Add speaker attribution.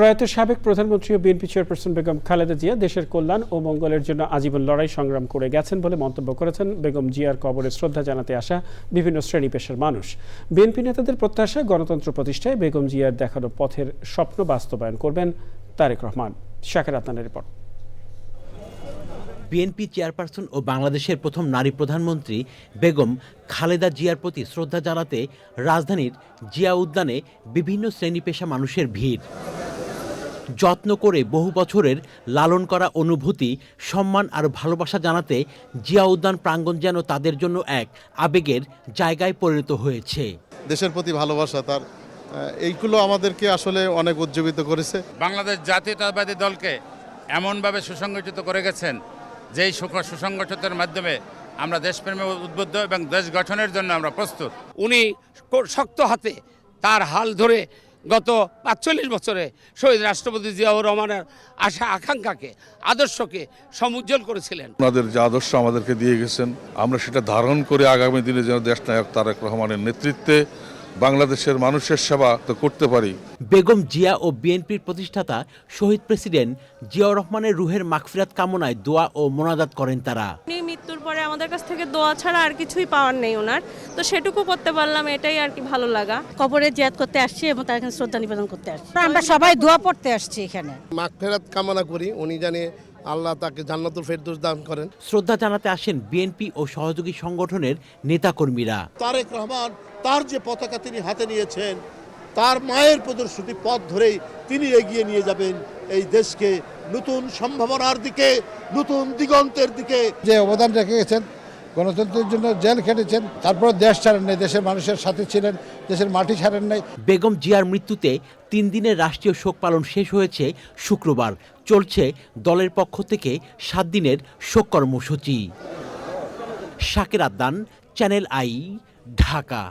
Speaker 1: প্রয়াত সাবেক প্রধানমন্ত্রী ও বিএনপি চেয়ারপারসন বেগম খালেদা জিয়া দেশের কল্যাণ ও মঙ্গলের জন্য আজীবন লড়াই সংগ্রাম করে গেছেন বলে মন্তব্য করেছেন বেগম জিয়ার কবরে শ্রদ্ধা জানাতে আসা বিভিন্ন শ্রেণি পেশার মানুষ। বিএনপি নেতাদের প্রত্যাশা গণতন্ত্র প্রতিষ্ঠায় বেগম জিয়ার দেখানো পথের স্বপ্ন বাস্তবায়ন করবেন তারেক রহমান। শাকের আত্মানের রিপোর্ট।
Speaker 2: বিএনপি চেয়ারপারসন ও বাংলাদেশের প্রথম নারী প্রধানমন্ত্রী বেগম খালেদা জিয়ার প্রতি শ্রদ্ধা জানাতে রাজধানীর জিয়া উদ্যানে বিভিন্ন শ্রেণি পেশা মানুষের ভিড়। যত্ন করে বহু বছরের লালন করা অনুভূতি সম্মান আর ভালোবাসা জানাতে জিয়া উদ্যান প্রাঙ্গণ যেন তাদের জন্য এক আবেগের জায়গায় পরিণত হয়েছে।
Speaker 3: দেশের প্রতি ভালোবাসা তার। এইগুলো আমাদেরকে আসলে অনেক উজ্জীবিত করেছে।
Speaker 4: বাংলাদেশ জাতীয়তাবাদী দলকে এমনভাবে সুসংগঠিত করে গেছেন যেই সুখ- সুসংগঠিতের মাধ্যমে আমরা দেশপ্রেমে উদ্বুদ্ধ এবং দেশ গঠনের জন্য আমরা প্রস্তুত।
Speaker 5: উনি শক্ত হাতে তার হাল ধরে গত পাঁচচল্লিশ বছরে শহীদ রাষ্ট্রপতি জিয়াউর রহমানের আশা আকাঙ্ক্ষাকে আদর্শকে সমুজ্জ্বল করেছিলেন।
Speaker 6: ওনাদের যে আদর্শ আমাদেরকে দিয়ে গেছেন আমরা সেটা ধারণ করে আগামী দিনে যেন দেশ নায়ক তারেক রহমানের নেতৃত্বে বাংলাদেশের মানুষের সেবা তো করতে পারি।
Speaker 2: বেগম জিয়া ও বিএনপির প্রতিষ্ঠাতা শহীদ প্রেসিডেন্ট জিয়াউর রহমানের রুহের মাগফিরাত কামনায় দোয়া ও মোনাজাত করেন তারা।
Speaker 7: আমাদের কাছ থেকে দোয়া ছাড়া আর কিছুই পাওয়ার নেই ওনার। তো সেটুকু করতে পারলাম এটাই আর কি ভালো লাগা।
Speaker 8: কবরে জিয়াদ করতে আসছি এবং তার এখানে শ্রদ্ধা নিবেদন করতে আসছি। আমরা সবাই দোয়া পড়তে আসছি এখানে।
Speaker 9: মাগফেরাত কামনা করি উনি জানে আল্লাহ তাকে জান্নাতুল ফেরদৌস দান করেন।
Speaker 2: শ্রদ্ধা জানাতে আসেন বিএনপি ও সহযোগী সংগঠনের নেতাকর্মীরা।
Speaker 10: তারেক রহমান তার যে পতাকা তিনি হাতে নিয়েছেন তার মায়ের প্রদর্শনী পথ ধরেই তিনি এগিয়ে নিয়ে যাবেন এই দেশকে নতুন সম্ভাবনার দিকে নতুন দিগন্তের দিকে।
Speaker 11: যে অবদান রেখে গেছেন গণতন্ত্রের জন্য জেল খেটেছেন তারপর দেশ ছাড়েন নাই দেশের মানুষের সাথে ছিলেন দেশের মাটি ছাড়েন নাই।
Speaker 2: বেগম জিয়ার মৃত্যুতে তিন দিনের রাষ্ট্রীয় শোক পালন শেষ হয়েছে শুক্রবার। চলছে দলের পক্ষ থেকে সাত দিনের শোক কর্মসূচি। শাকের আদান চ্যানেল আই ঢাকা।